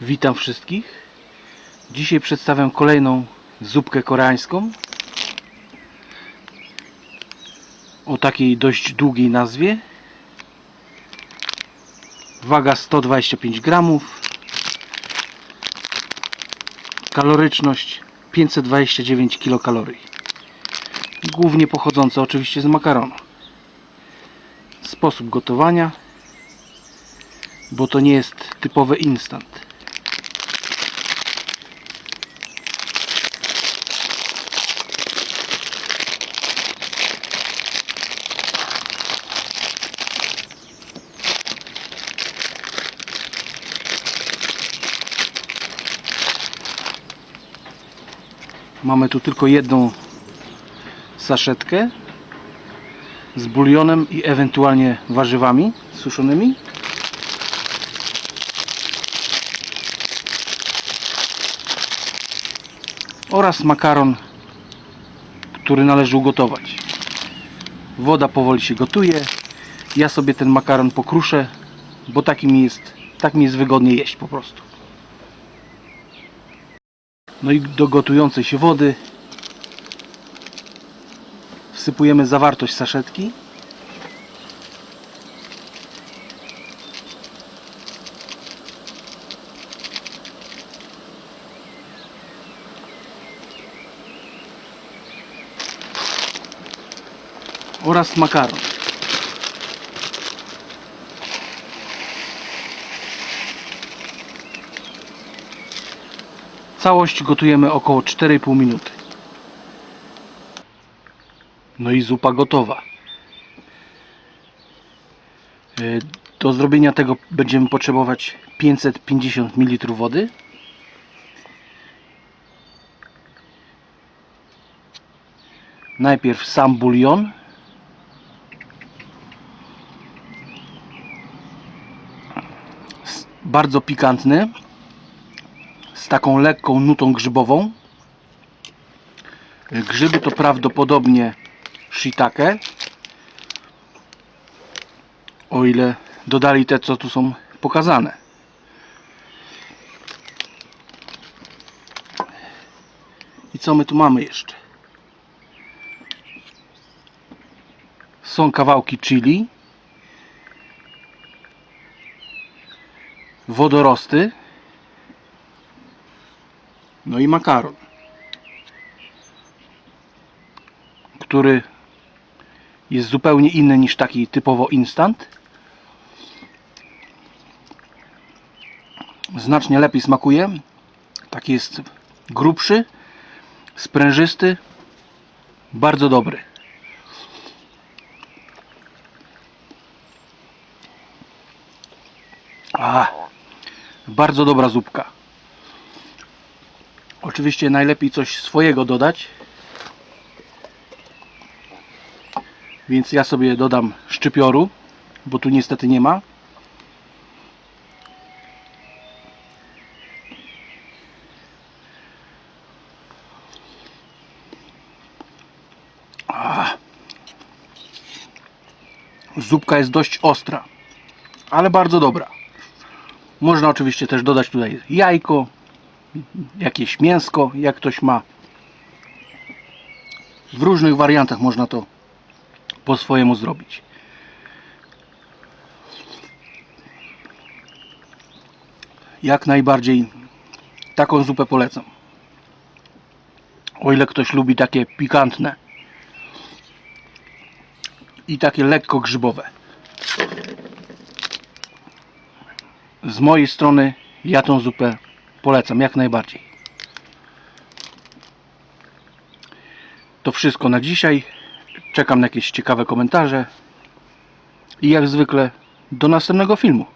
Witam wszystkich. Dzisiaj przedstawiam kolejną zupkę koreańską. O takiej dość długiej nazwie. Waga 125 gramów. Kaloryczność 529 kilokalorii. Głównie pochodząca oczywiście z makaronu. Sposób gotowania, bo to nie jest typowy instant. Mamy tu tylko jedną saszetkę z bulionem i ewentualnie warzywami suszonymi. Oraz makaron, który należy ugotować. Woda powoli się gotuje. Ja sobie ten makaron pokruszę, bo taki mi jest, tak mi jest wygodnie jeść po prostu. No i do gotującej się wody wsypujemy zawartość saszetki. Oraz makaron. Całość gotujemy około 4,5 minuty. No i zupa gotowa. E, Do zrobienia tego będziemy potrzebować 550 ml wody. Najpierw sam bulion. Bardzo pikantny z taką lekką nutą grzybową. Grzyby to prawdopodobnie shiitake. O ile dodali te, co tu są pokazane. I co my tu mamy jeszcze? Są kawałki chili. Wodorosty. No i makaron, który jest zupełnie inny niż taki typowo instant. Znacznie lepiej smakuje. Taki jest grubszy, sprężysty, bardzo dobry. A, bardzo dobra zupka. Oczywiście najlepiej coś swojego dodać. Więc ja sobie dodam szczypioru, bo tu niestety nie ma. Ah. Zupka jest dość ostra, ale bardzo dobra. Można oczywiście też dodać tutaj jajko, jakieś mięsko, jak ktoś ma. W różnych wariantach można to po swojemu zrobić. Jak najbardziej taką zupę polecam. O ile ktoś lubi takie pikantne i takie lekko grzybowe. Z mojej strony ja tą zupę polecam jak najbardziej. To wszystko na dzisiaj. Czekam na jakieś ciekawe komentarze. I jak zwykle do następnego filmu.